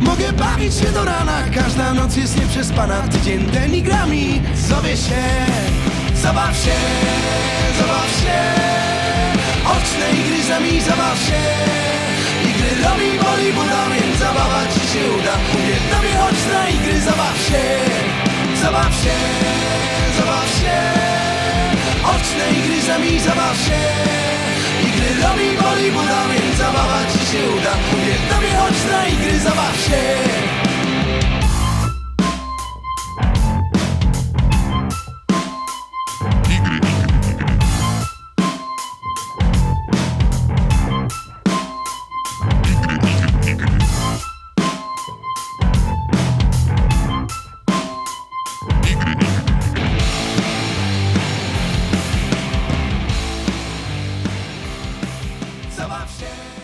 Lubię bawić się do rana Każda noc jest nieprzespana tydzień ten igrami Zowie się Zabaw się Zabaw się. Oczne igry z Zabaw się. Igry robi boli buda Więc zabawa ci się uda. Mówię tobie chodź na igry Zabaw się. Zabaw się Zabaw się. Oczne igry z Zabaw się. Igry robi boli buda option.